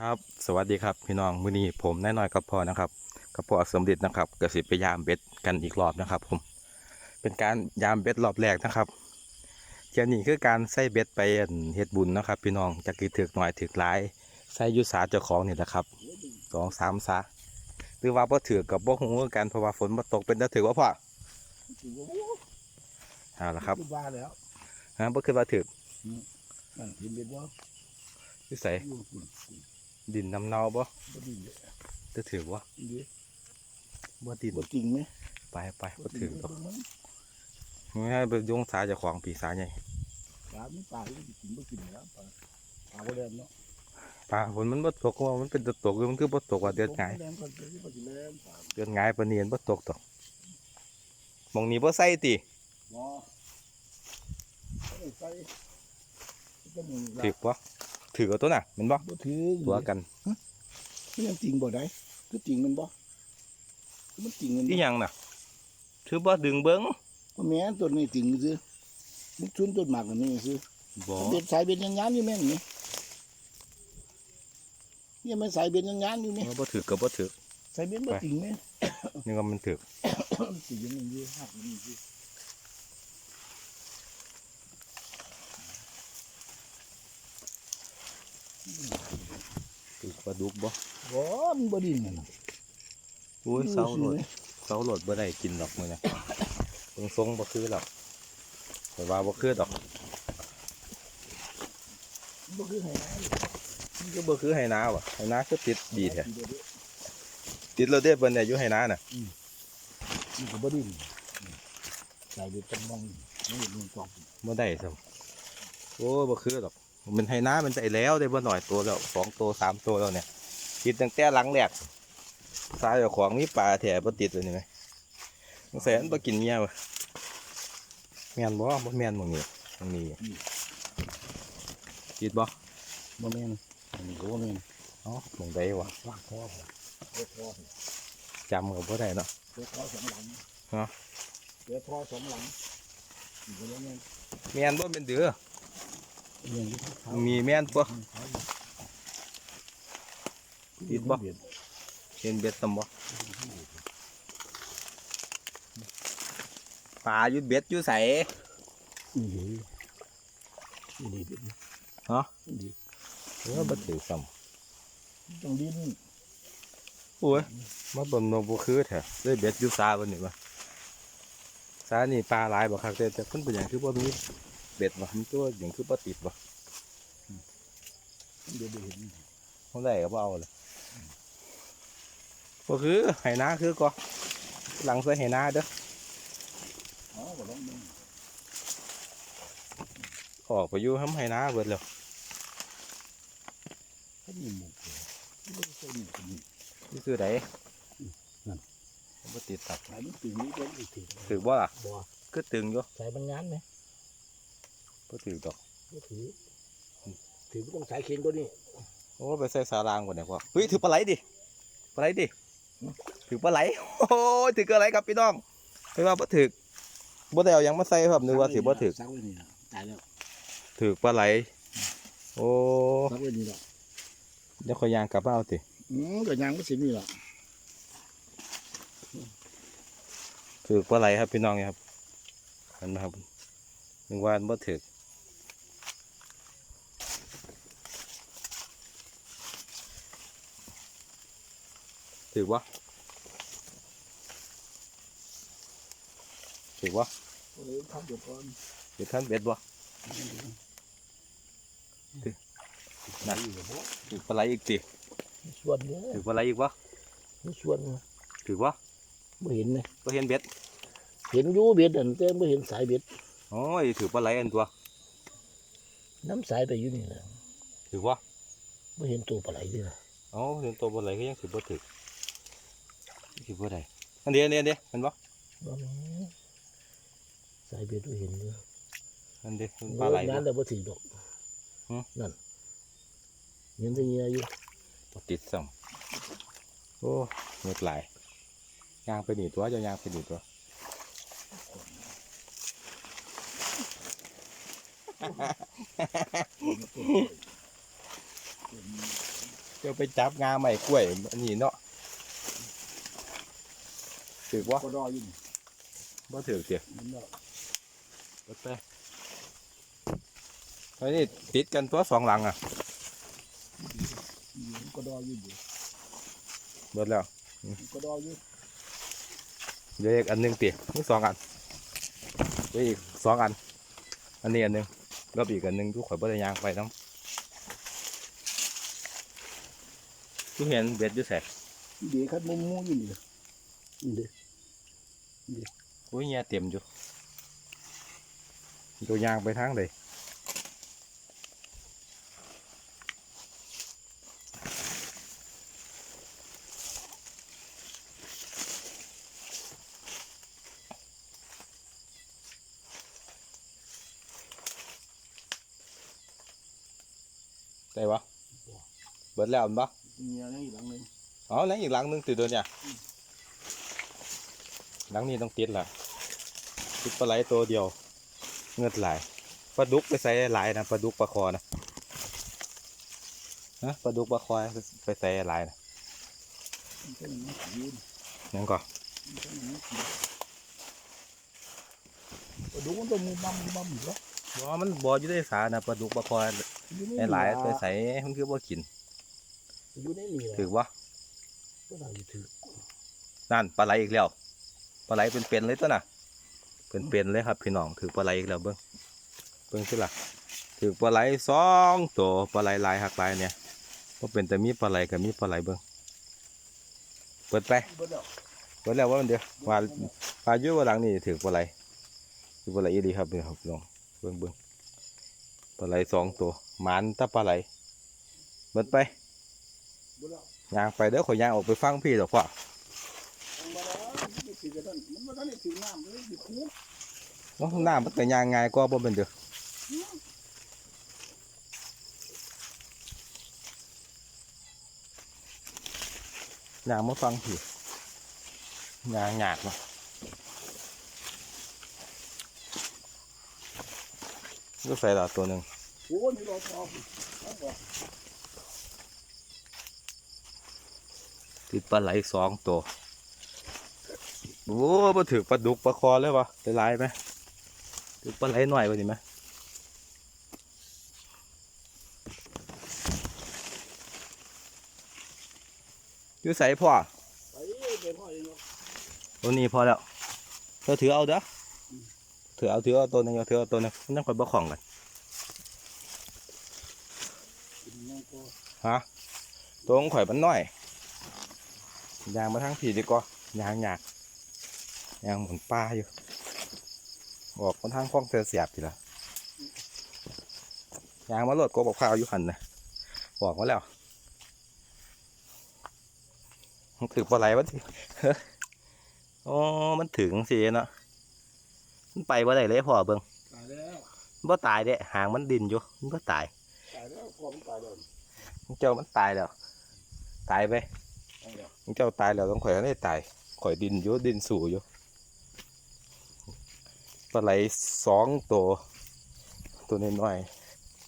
ครับสวัสดีครับพี่น้องมื้อนี้ผมนายน้อยกับพ่อนะครับกับพ่อสมเด็จนะครับกสิไปยามเบ็ดกันอีกรอบนะครับ ผม เป็นการยามเบ็ดรอบแรกนะครับเที่ยวนี้คือการใส่เบ็ดไปอั่นเฮ็ดบุญนะครับ พี่น้องจะกี่ถึกหน่อยถึกหลายใส่อยุสาเจ้าของนี่แหละครับสองสามสาหรือว่าบ่ถือกับบ่ฮู้คือกันเพราะว่าฝนบ่ตกเป็นตะถือว่าพ่อถือว่าเอาละครับบ้าแล้วฮะบ่คือว่าถือนั่นเห็นเป็นว่าวิสัยอยู่ฝุ่น ดินน้ำเนาบ่บ่ดีเลยตะถือว่าดีบ่ดินบ่จริงไหมไปไปบ่ถือดอกมั้งให้ไปยงสาเจ้าของปีศาจใหญ่ปลาไม่ปลาไม่กินบ่กินแล้วปลาปลาบ่แล่นเนาะปลาฝนมันบ่ตกว่ามันเป็นตะตกอยู่มันคือบ่ตกว่าเดือดไงายแล่นก่อนเดี๋ยวสิบ่สิแล่นปลาเดือดไงายปานนีนบ่ตกตอกหมองนี้บ่ใส่ติบ่ใส่ก็มึงถือบ่ ถือกับตัวน่ะแมันบ่บ่ถือตัวกันมันยังจริงบ่ได้คือจริงมันบ่มันจริงมันอีหยังน่ะถือบ่ดึงเบิ่งบ่แม่นต้นนี้จริงซื่อมันชุนต้นหมากนี่ซื่อบ่เบ็ดสายเบ็ดยังยานอยู่แม่นนี่เนี่ยมันสายเบ็ดยังยานอยู่แม่บ่ถือก็บ่ถือสายเบ็ดบ่จริงแม่นี่ว่ามันถือสียังมีอยู่หักมีอยู่ ถือปลาดุกบ่บ่มันบ่ดินนั่นโอ้ยเสาโหลดเสาโหลดบ่ได้กินดอกมื้อนี้เบิ่งทรงบ่คือหรอกแต่ว่าบ่คือดอกบ่คือให้นะมันก็บ่คือไหนาว่ะไหนาคือติดดีแท้ติดแล้วเด้เบิ่นเนี่ยอยู่ไหนาน่ะมันก็บ่ดินสายเบ็ดตำมองนี่มันกองบ่ได้ซ้ำโอ้บ่คือดอก มันให้น้ามันได้แล้วได้บ่หน่อยตัวแล้วสองตัวสามตัวแล้วเนี่ยติดตั้งแต่หลังแรกสายเจ้าของมีปลาแถบ่ติดเลยนี่ไหมสงสัยมันบ่กินเมียวะแม่นบ่บ่แม่นหมองนี้หมองนี้ติดบ่บ่แม่นอันนี้ก็บ่แม่นเอ้าหมองใดวะวางคอผมเสือคอผมจำก็บ่ได้เนาะเสือคอสองหลังฮะเสือคอสองหลังนี่ก็บ่แม่นแม่นบ่เป็นเดือเรื่องที่เขา มีแม่นบ่ติดบ่เห็นเบ็ดตำบ่ปลาอยู่เบ็ดอยู่ไสนี่ดีนี่ดีเบ็ดฮะนี่ดีเออบ่ถือซ้ำต้องดินโอ้ยมาเบิ่งโนบ่คือแท้เลยเบ็ดอยู่ซาบ่นี่วะซานี่ปลาหลายบ่คักแต่แต่เพิ่นเป็นหยังคือบ่มี เบ็ดวะมันตัวหยังคือบ่ติดวะเดี๋ยวได้เห็นเท่าไหร่ก็บ่เอาเลยบ่คือไหนาคือก็หลังใส่ไหนาเด้ออ๋อบ่ลองมึงออกไปอยู่ทำไหนาเบิดแล้วเขามีหมูเกลือไม่ใช่หมูเกลือนี่คือไดนั่นบ่ติดตับสายมันตึงนี่เป็นอีกทีถือบ่ล่ะบ่คือตึงอยู่สายมันงานไหม บ่ถือดอกก็ถือถือไม่ต้องสายเข็นตัวนี้โอ้ไปใส่สารางก่อนเนี่ยพ่อเฮ้ยถือปลาไหลดิปลาไหลดิถือปลาไหลโอ้ยถืออะไรครับพี่น้องไม่ว่าบ่ถือบ่ได้เอาหยังมาใส่ครับนึกว่าถือบ่ถือซักไว้นี่นะตายแล้วถือปลาไหล โอ้ซักไว้นี่ละเดี๋ยวขอยยางกลับมาเอาติอืมก็ยังไม่สิมีละถือปลาไหลครับพี่น้องนี่ครับเห็นไหมครับนึกว่าบ่ถือ ถือวะถือวะเออทำเดี๋ยวก่อนถือท่านเบ็ดวะนั่นอยู่บ่ถือปลาไหลอีกติมีส่วนเนี้ยถือปลาไหลอีกวะมีส่วนถือวะไม่เห็นเลยก็เห็นเบ็ด เห็นอยู่เบ็ดอันแต่ไม่เห็นสายเบ็ดโอ้ยถือปลาไหลอันตัว น้ำสายไปอยู่นี่นะถือวะไม่เห็นตัวปลาไหลเลยนะเอ๋อเห็นตัวปลาไหลก็ยังถือบ่ถือ ถือบ่ได้อันเดียวอันเดียวอันเดียวเห็นปะบ่แม่นสายเบ็ดไม่เห็นเลยอันเดียวเห็นปลาไหลงานบ่แต่บ่ถือดอกหือ นั่นเห็นแต่เงี้ยอยู่บ่ติดซ้ำโอ้เงือดไหลายยางไปหนีตัวเจะยางไปหนีตัวเเดี๋ยวไปจับงาใหม่กล้วยอันนี้เนาะ ถือว่าก็รออยู่นี่บ่ถือเสียมันเนาะรถไปไอ้นี่ติดกันตัวสองหลังอะมันก็รออยู่อยู่เบิดแล้วมันก็รออยู่เดี๋ยวอีกอันหนึงตีมีสองอันเดี๋ยวอีกสองอัน อันนี้อันหนึงรอบอีกอันหนึงทุกข่อยบ่ได้ยางไปน้ำทุกเห็นเบ็ดอยู่แสกเดี๋ยวคัดมุมมูอยู่นี่นี่เด้ออุ้ย เงี้ยเต็มอยู่ตัวยางไปทางใดได้ปะเบิดแล้วอันปะมีอะไรอีกหลังหนึงอ๋อแล้วอีกหลังหนึงติดตัวเนี่ยหลังนี้ต้องติดล่ะติดปลาไหลตัวเดียว เงือดไหลายปลาดุกไปใส่หลายนะปลาดุกปลาคอนะฮะปลาดุกปลาคอไปใส่หลายนะมันก็อย่างนี้ยืนนั่นก่อนมันก็อย่างนี้ก็ดูมันต้องมือบัมบัมอยู่แล้วบ่มันบ่อยู่ในสานะปลาดุกปลาคออยู่ในหลายๆไปนี่ใส่มันคือบ่กินอยู่ในนี่ถือว่าก็ได้ถือนั่นปลาไหลอีกแล้ว ปลาไหลเป็นเป็นๆเลยตัวน่ะเป็นเป็นๆเลยครับพี่น้องถือปลาไหลอีกแล้วเบิ้งเบิ้งสิล่ะถือปลาไหลสองตัวปลาไหลลายหักลายเนี่ยก็เป็นแต่มีปลาไหลกับมีปลาไหลเบิ้งเปิดไปเปิดแล้วว่ามันเดียวว่าปลายู่ว่าหลังนี่ถือปลาไหลถือปลาไหลอีดีครับพี่ครับพี่น้องเบิ้งเบิ้งปลาไหลสองตัวหมันตาปลาไหลเปิดไปยางไปเด้อขอยยางออกไปฟังพี่ดอกพ่อทางบ้า มันไม่ถือกระดันมันไม่ได้ถือน้ำเลยถือคูน้องน้ำมันก็ย่างง่ายกว่าบ่เป็นเด้อยางมาฟังผียางหยาดมาก็ใส่ดอกตัวหนึ่งโอ้ยมีรอยพอเอาบอกติดปลาไหลสองตัว โอ้มาถือปลาดุกปลาคอเลยวะไหลายไหมถือปลาไหลหน่อยวะนี่ไหมอยู่ใส่พ่อตัวนี้พอแล้วเธอถือเอาเด้อถือเอาถือเอาตัวนึงเอาถือเอาตัวนึงมันต้องคอยบ่ของกันกินฮะตัวของข่อยมันน้อยยางมาทั้งผีดีกว่ายางหยาก ยางหมุนป้าอยู่บอกคนทางคล้องเสียเสียบทีละยางมาโหลดกบกับข้าวอยู่หันนะบอกมาแล้วมันถือปลาไหลวะทีอ๋อมันถึงสิเนาะมันไปว่าได้เลยพ่อเบิ่งตายแล้วบ่ตายเด้หางมันดินอยู่มันบ่ตายตายแล้วพอมันตายแล้วเจ้ามันตายแล้วตายไปตายแล้วเจ้าตายแล้วต้องข่อยได้ตายข่อยดินอยู่ดินสู่อยู่ป ลาไหลสองตัวตัวน้อย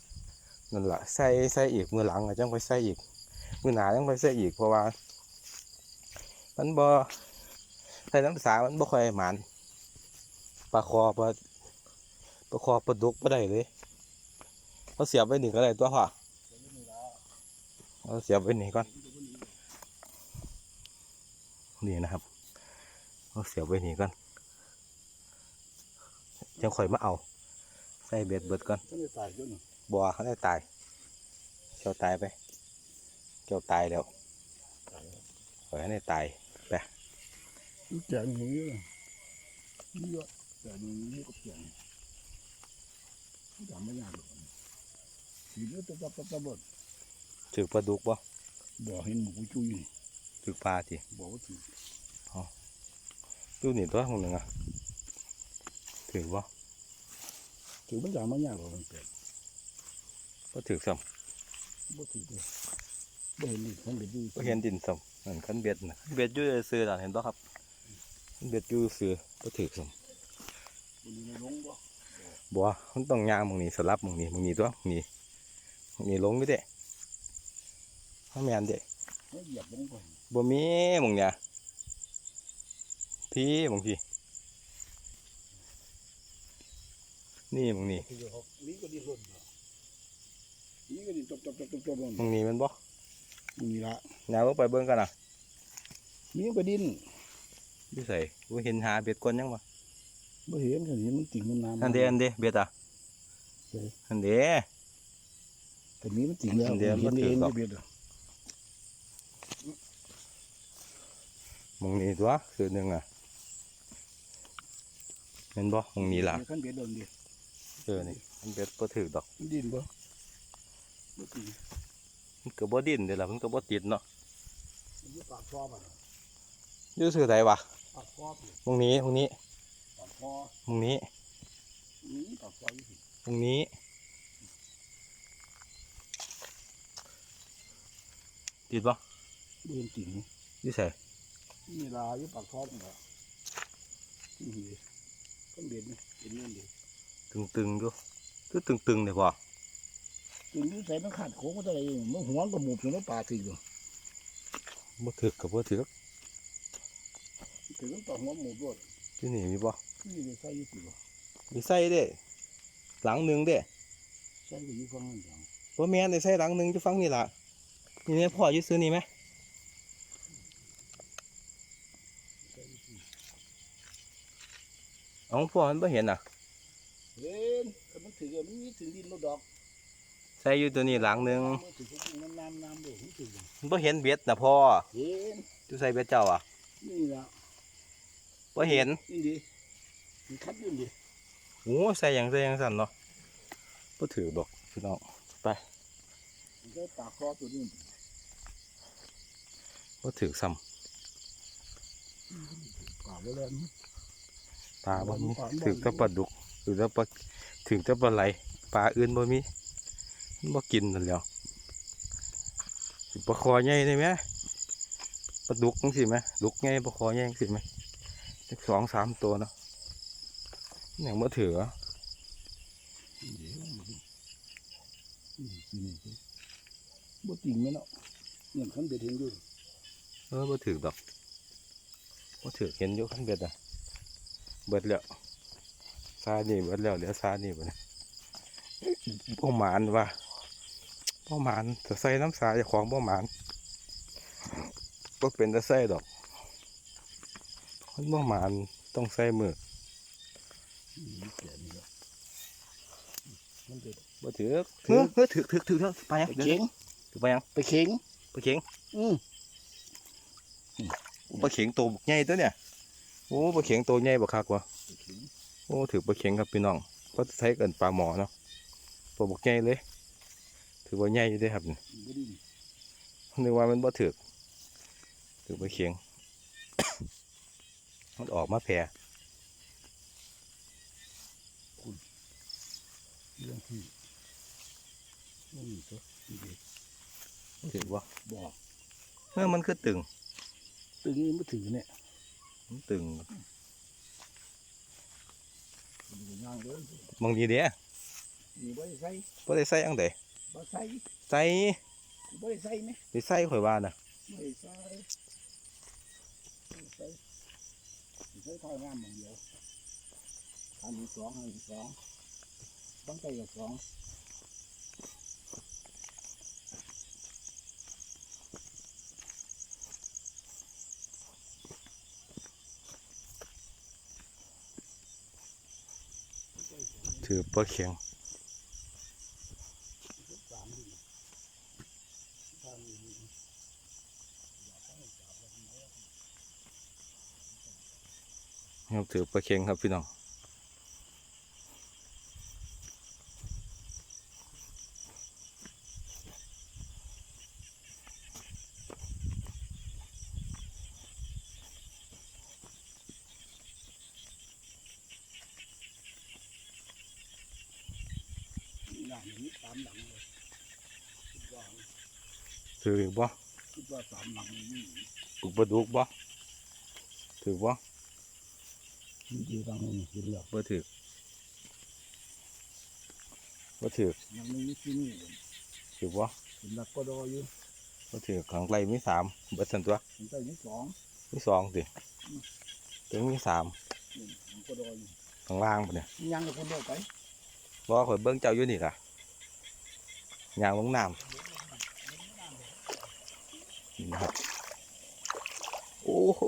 ๆนั่นแหละใส่ใส่อีกมือหลังอะจังไปใส่อีก มือหนาจังไปใส่อีกเพราะว่า มันบ่ใส่น้ำสามันบ่ค่อยหมานปลาคอปลาปลาคอปลาดุกบ่ได้เลยเขาเสียบไว้นี่งก็ได้ตัวพ่อเอาเสียบไว้นี่งก่อนนี่นะครับเอาเสียบไว้นี่งก่อน ยังค่อยมาเอา ใส่เบ็ดเบิดก่อนท่านได้ตายด้วยนี่บัวเขาได้ตาย เจ้าตายไป เจ้าตายแล้วขอยให้ได้ตายมันแจกอย่างนี้เลยนี่ก็แจกอย่างนี้ก็แจกจำไม่ยากหรอกทีนี้ตะตับตะตับดถือปลาดุกบ่บอกเห็นหมูจุ้ยถือปลาทีบอกว่าถือดูนี่ตัวของหนึ่งอะ ถือบ่ถือมันจำไม่ยากหรอกมันแปลกก็ถือซ้บ่ถือเลยบ่เห็นนี่มันเป็นดีำก็เห็นดินซ้ำนั่นขันเบ็ดนะเบ็ดอยู่ซื้อๆน่ะเห็นบ่ครับคันเบ็ดอยู่ซื้อก็ถือซ้บ่มีในลงบ่ำบัวมันต้องย่างหมองนี้สลับหมองนี้หมองนี้ตัวหม้องนี้หมองนี้ลงไม่ได้เฮมันแม่นเด้ไม่เหยียบลงไปบ่มีหมึงเนี่ยพี่หมึงพี่ นี่มึงนี่คือเขานี่ก็ดิ้นรนนี่ก็ดิ้นจบจบจบจบจบมึงนี่มันบ่นี่ละแนวไปเบิ่งกันน่ะนี่ก็ดิ้นอยู่ไสบ่เห็นหาเบ็ดก่อนยังบ่ไม่เห็นเห็นมันติ่งมันน้ำอันเด้อันเด้เบ็ดอะอันเด้แต่นี้มันติ่งแล้วเดี๋ยวเห็นมันเองเบียดอะมึงนี่ตัวคือหนึ่งอะแม่นบ่มึงนี่ละขั้นเบียดโดนดิ เออนี่มันเบ็ดบ่ถือดอกมันดิ้นบ่บ่ติ่งมันก็บ่ดิ้นเด้ล่ะมันก็บ่ติดเนาะมันอยู่ปากคอป่ะอยู่ซื่อใดวะปากคอป่ะหมึงนี้หมึงนี้ปากคอหมึงนี้นี่ปากคออยู่สิหมึงนี้ ติดบ่เดินติ่งอยู่ไสนี่ลาอยู่ปากคอป่ะนี่เห็นขั้นเบียดนี่เห็นเงินดิ ตึงๆอยู่คือตึงๆเด้พ่อติ่งอยู่ใส่มันขาดโค้งมาเท่าไหร่เองมันหัวกับหมูถึงแล้วปลาถึงอยู่บ่ถึกกับบ่ถึกถึงต้องต่อหัวหมูด้วยอยู่นี่มีบ่นี่เลยใส่อยี่สิบบ่มีใส่เด้ หลังหนึงเด้ใส่ก็อยู่ฟังนั่นจังบ่แม่นได้ใส่หลังหนึงอยู่ฟังนี่ล่ะนี่แม่พ่ออยู่ซื้อนี่ไหมใส่ยี่สิบเอ้าพ่อมันบ่เห็นน่ะเห็นแต่มัน ถือมันมีถึงดินรถดอกใส่อยู่ตัวนี้หลังหนึงมันถือน้ำน้ำน้ำเด้มันถือมันบ่เห็นเบ็ดน่ะพ่อเห็นอยู่ใส่เบ็ดเจ้าอะนี่ละบ่เห็นนี่ดิมันคัดอยุ่นดิโอ้ใส่หยังใส่หยังสั่นเนาะบ่ถือดอกพี่น้องมันก็ปากคอตัวนี้บ่ถือซ้ำปากไว้แล้วนี่ปลาบ่มีถือแต่ปลาดุกถือแต่ปลาถือแต่ปลาไหล ปลาอื่นบ่มีมันบ่กินนั่นแหล้วสิปลาคอใหญ่ได้ไหมปลาดุกจังซี่ไหมดุกใหญ่ปลาคอใหญ่จังซี่ไหมจักสองสามตัวเนาะหยังบ่ถือบ่ติ่งไหมเนาะเนี่ยขันเบ็ดเห็นอยู่เออบ่ถือดอกบ่ถือเห็นอยู่คันเบ็ดอะเบิดแล้วซานี่เบิดแล้วเหลือซานี่บ่เนี่ย บ่หมานว่ะบ่หมานจะใส่น้ำสาเจ้าของบ่หมานบ่เป็นจะใส่ดอกมันบ่หมานต้องใส่มือนี่แก่นี่ละมันเบ็ดบ่ถือเฮ้อเฮ้อถือถือถือเถอะไปยังไปเดี๋ยวเข็งถือไปยังไปเข็งไปเข็งอืมปลาเข็งตัวบักใหญ่ตัวเนี่ย โอ้ปลาเข็งตัวใหญ่บักคักว่ะไปเข็งโอ้ถือปลาเข็งครับพี่น้องก็ใช้เกินปลาหมอเนาะ ตัวบักใหญ่เลย ถือว่าใหญ่อยู่เด้ครับนี่บ่ดิ้นนึกว่ามันบ่ถือถือปลาเข็งมันออกมาแผ่เรื่องที่นี่ตัวนี่ดิถือว่าบอกเมื่อมันคือตึง ตึงนี่มันถือเนี่ยมันตึงมันอยู่ย่างเดินมองดีเด้ นี่บ่ได้ใส่บ่ได้ใส่อังใดบ่ใส่ใส่บ่ได้ใส่ไหมได้ใส่ข่อยว่าน่ะบ่ได้ใส่บ่ได้ใส่ใส่ท่อน้ำอย่างเดียวอันนี้สองอันนี้สองบางใจก็สองถือปลาเข็ง สามดีสามดี ครับถือปลาเข็งครับพี่น้องหลังนี้สามหลังเลยคิดว่าถืออีกบ่คิดว่าสามหลังนี่ปลูกปลาดุกบ่ถือบ่ มันอยู่ทางนี้เห็นแล้วบ่ถือบ่ถือยังไม่มีที่นี่ถือบ่เห็นหลักก็รออยู่ก็ถือของไรมีสามเบิดสันตัวมันใส่นี่สองมีสองสิถึงมีสามนี่มันก็โดนข้างล่างปะเนี่ยยังกับคนเดียวไปบ่ข่อยเบิ้งเจ้าอยู่นี่ล่ะยางลงน้ำนี่นะครับโอ้โห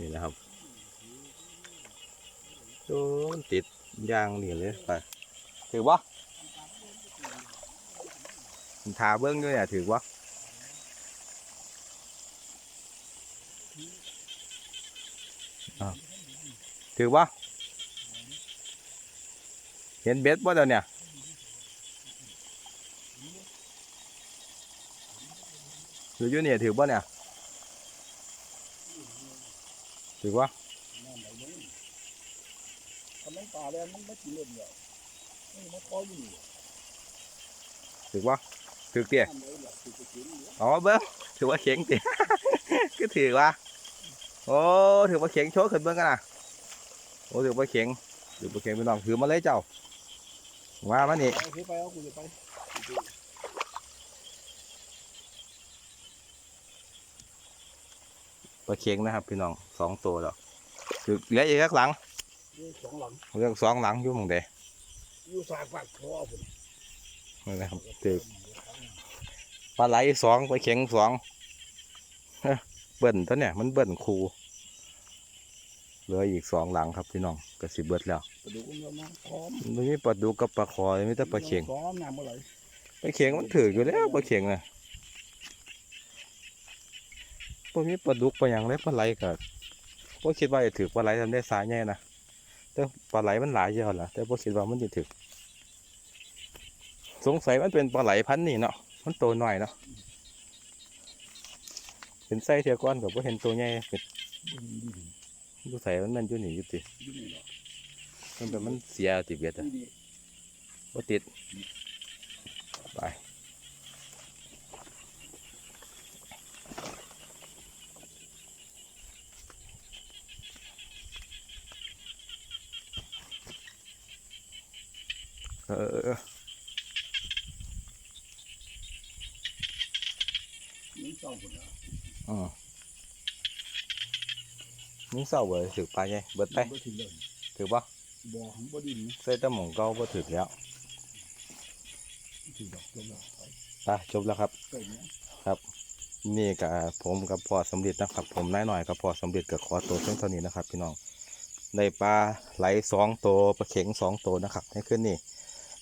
นี่นะครับโดนติดยางนี่เลยไปถือบ่ทาเบิ้งด้วยอะถือบ่อ้าถือบ่เห็นเบ็ดบ่เดี๋ยวเนี่ยถืออยู่เนี่ยถือบ่เนี่ย ถือบ่น้ำไหลลงทำป่าแดงมันไม่กินเล่นเดียวนี่มันคอยอยู่นี่ถือบ่าถือเตี้ยอ๋อเบิ้งถือว่าเข็งเติก็ถือว่าโอ้ถือว่าเข็งโชว์ขึ้นเบิ้งกันนะโอ้ถือว่าเข็งถือว่าเข็งพี่น้องถือมาเลยเจ้าว่ามานี่ เอาไปไปเอากูจะไป ป ลาเข็งนะครับ พี่น้องสองตัวแล้วถือเหลืออีกข้างหลังนี่สองหลังเรื่องสองหลังอยู่หมองใดอยู่สากฝากคอผมนี่นะครับถือปลาไหลสองปลาเข็งสองเอ้อเบิ่นตัวเนี่ยมันเบิ่นคูเหลืออีกสองหลังครับพี่น้องก็สิเบิดแล้วกระดูกมันมาพร้อมมันมีปลาดุกกับปลาคอยมีแต่ปลาเข็งพร้อมน้ำเมื่อไหร่ปลาเข็งมันถืออยู่แล้วปลาเข็งน่ะ พวกนี้ปลาดุกปลาหยังเลยปลาไหลก็พวกคิดว่าจะถือปลาไหลทำได้สายใหญ่นะแต่ปลาไหลมันหลายเยอะละแต่พวกคิดว่ามันจะถือสงสัยมันเป็นปลาไหลพันธุ์นี่เนาะมันโตหน่อยเนาะเป็นไส้เทียก้อนกับว่าเห็นตัวใหญ่กูใส่มันแมันอยู่นี่อยู่ติดีมันเป็นมันเสียติเบียดอะดีดีบ่ติดไป เออเออเออนี่เจ้าคนละอืมมึงเศร้าเว้ยถือไปไงเบิดไปบ่ถึงเลยถือปะบ่ของบ่ดินใส่แตะหมองเก่าบ่ถือแล้วถึงดอกจมแล้วไปไปจบแล้วครับเกิดเนี้ยนี่กับผมกับพ่อสำเร็จนะครับ ผมนายหน่อยกับพ่อสำเร็จกับขอตัวเพียงเท่านี้นะครับ พี่น้องได้ปลาไหลสองตัวปลาเข็งสองตัวนะครับให้ขึ้นนี่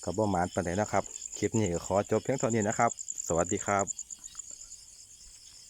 กับบ่หมานปันไหนนะครับ คลิปนี้ขอจบเพียงเท่านี้นะครับ สวัสดีครับ